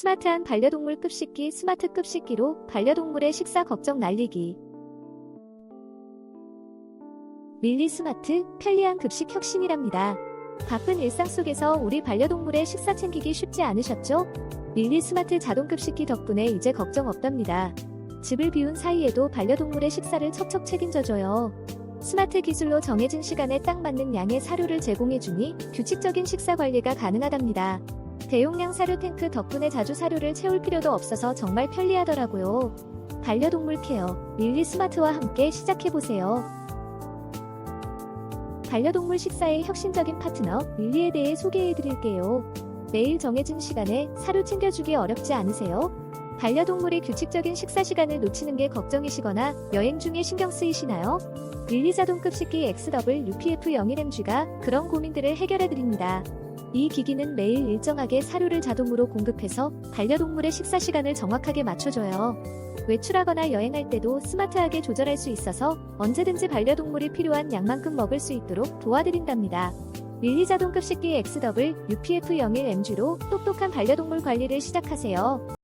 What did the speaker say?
스마트한 반려동물 급식기 스마트 급식기로 반려동물의 식사 걱정 날리기. 밀리 스마트 편리한 급식 혁신이랍니다. 바쁜 일상 속에서 우리 반려동물의 식사 챙기기 쉽지 않으셨죠? 밀리 스마트 자동 급식기 덕분에 이제 걱정 없답니다. 집을 비운 사이에도 반려동물의 식사를 척척 책임져줘요. 스마트 기술로 정해진 시간에 딱 맞는 양의 사료를 제공해주니 규칙적인 식사 관리가 가능하답니다. 대용량 사료 탱크 덕분에 자주 사료를 채울 필요도 없어서 정말 편리하더라고요. 반려동물 케어 밀리 스마트와 함께 시작해보세요. 반려동물 식사의 혁신적인 파트너 밀리에 대해 소개해드릴게요. 매일 정해진 시간에 사료 챙겨주기 어렵지 않으세요? 반려동물의 규칙적인 식사 시간을 놓치는 게 걱정이시거나 여행 중에 신경 쓰이시나요? 밀리 자동 급식기 XWPF01MG가 그런 고민들을 해결해드립니다. 이 기기는 매일 일정하게 사료를 자동으로 공급해서 반려동물의 식사 시간을 정확하게 맞춰줘요. 외출하거나 여행할 때도 스마트하게 조절할 수 있어서 언제든지 반려동물이 필요한 양만큼 먹을 수 있도록 도와드린답니다. 밀리 자동 급식기 XWPF01MG로 똑똑한 반려동물 관리를 시작하세요.